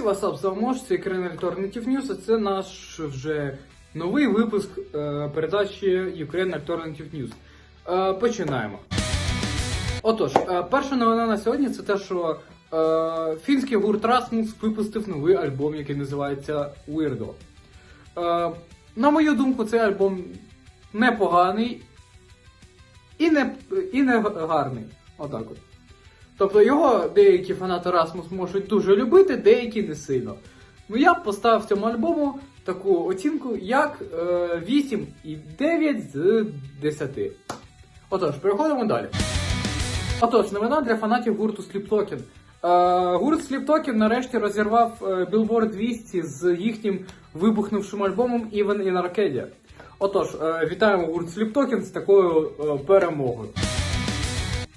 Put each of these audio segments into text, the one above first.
Усі вас обзавмож, це Ukraine Alternative News, а це наш вже новий випуск е, передачі Ukraine Alternative News. Е, починаємо. Отож, е, перша новина на сьогодні це те, що е, фінський гурт Rasmus випустив новий альбом, який називається Weirdo. Е, на мою думку, цей альбом непоганий і не, і не гарний. Отак от. Тобто його деякі фанати Расмус можуть дуже любити, деякі не сильно. Ну я б поставив цьому альбому таку оцінку як е, 8,9 з 10. Отож, переходимо далі. Отож, новина для фанатів гурту Token. Е, гурт Token нарешті розірвав е, Billboard 200 з їхнім вибухнувшим альбомом Even in Arcadia. Отож, е, вітаємо гурт Token з такою е, перемогою.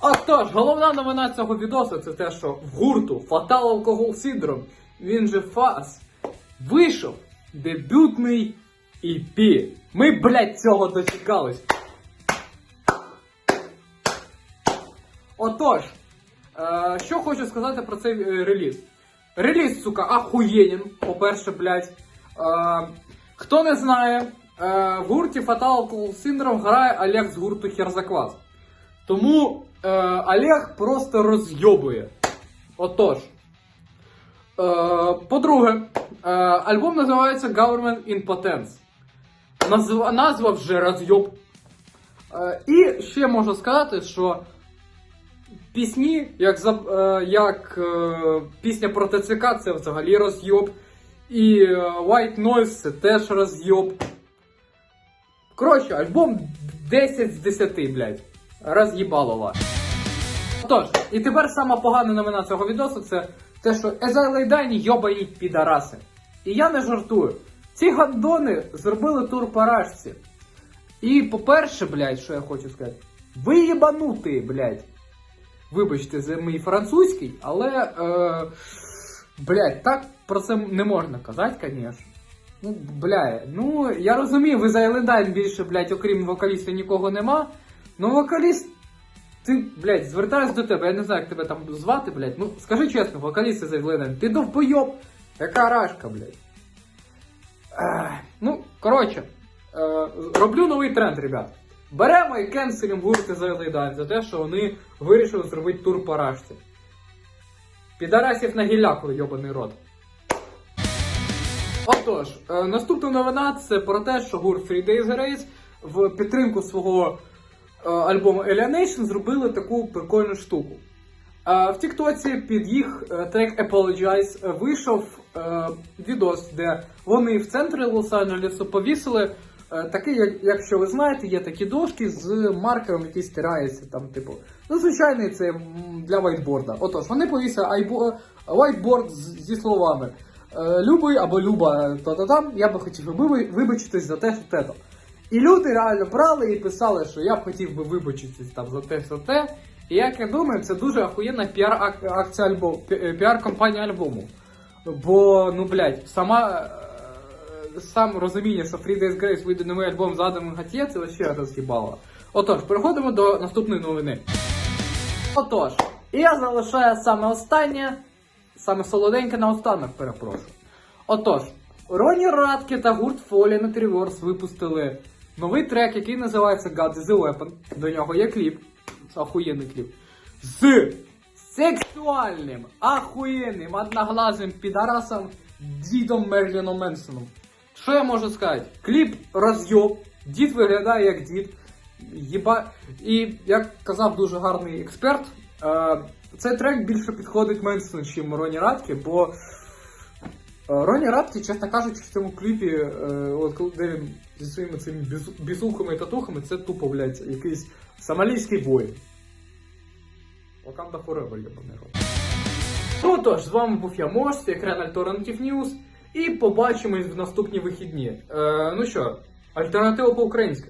Отож, головна новина цього відосу це те, що в гурту Fatal Alcohol Syndrome, він же ФАС, вийшов дебютний EP. Ми, блядь, цього дочекались. Отож, е, що хочу сказати про цей е, реліз. Реліз, сука, ахуєнін, по-перше, блядь. Е, хто не знає, е, в гурті Fatal Alcohol Syndrome грає Олег з гурту Херзаквас. Тому е, Олег просто розйобує. Отож. Е, по-друге, е, альбом називається Government Impotence. Назва, назва вже розйоб. Е, і ще можу сказати, що пісні, як, е, як е, пісня про ТЦК, це взагалі розйоб. І е, White Noise це теж розйоб. Коротше, альбом 10 з 10, блядь. Роз'їбало вас. Отож, і тепер сама погана новина цього відосу це те, що Езайлейдайні йобані підараси. І я не жартую. Ці гандони зробили тур по рашці. І по-перше, блядь, що я хочу сказати, ви єбанути, блядь. Вибачте за мій французький, але. Е, блядь, так про це не можна казати, звісно. Ну, бля, ну я розумію, ви за Елендайн більше, блядь, окрім вокаліста нікого нема. Ну, вокаліст, ти, блядь, звертаюсь до тебе, я не знаю, як тебе там звати, блядь. Ну, скажи чесно, вокаліст за Елендайн, ти довбойоб, яка рашка, блядь. Ех, ну, коротше, е, роблю новий тренд, ребят. Беремо і кенселім гурти за Елендайн за те, що вони вирішили зробити тур по рашці. Підарасів на гілляку, йобаний рот. Отож, е, наступна новина це про те, що гурт Three Days Grace в підтримку свого альбому Alienation зробили таку прикольну штуку. Е, в Тіктоці під їх е, трек Apologize е, вийшов е, відос, де вони в центрі Лос-Анджелесу повісили е, такий, якщо ви знаєте, є такі дошки з маркером, який стирається там, типу. Ну, звичайний це для вайтборда. Отож, вони повісили айбо, вайтборд зі словами. Е, Любий або Люба, то-то там, я би хотів вибачитись за те, що те. І люди реально брали і писали, що я б хотів би вибачитись там за те, що те. І як я думаю, це дуже охуєнна піар-акція альбому, піар-компанія альбому. Бо, ну блядь, сама е, сам розуміння, що Free Days Grace вийде новий альбом з Адамом Гатє, це ще роз'їбало. Отож, переходимо до наступної новини. Отож, і я залишаю саме останнє, саме солоденьке на останок, перепрошую. Отож, Роні Радке та гурт Fallen at Reverse випустили новий трек, який називається God is a Weapon. До нього є кліп. Це охуєнний кліп. З сексуальним, ахуєнним, одноглазим підарасом дідом Мерліном Менсоном. Що я можу сказати? Кліп розйоб, дід виглядає як дід. Єба... І як казав дуже гарний експерт, е, цей трек більше підходить Менсону, ніж Роні Радкі, бо Роні Радкі, чесно кажучи, в цьому кліпі, е, от де він зі своїми цими бізу- бізухами і татухами, це тупо, блядь, якийсь сомалійський бой. Wakanda Forever, єбаний рот. Ну тож, з вами був я це Ekrен Alternative News, і побачимось в наступні вихідні. Е, ну що, альтернатива по-українськи.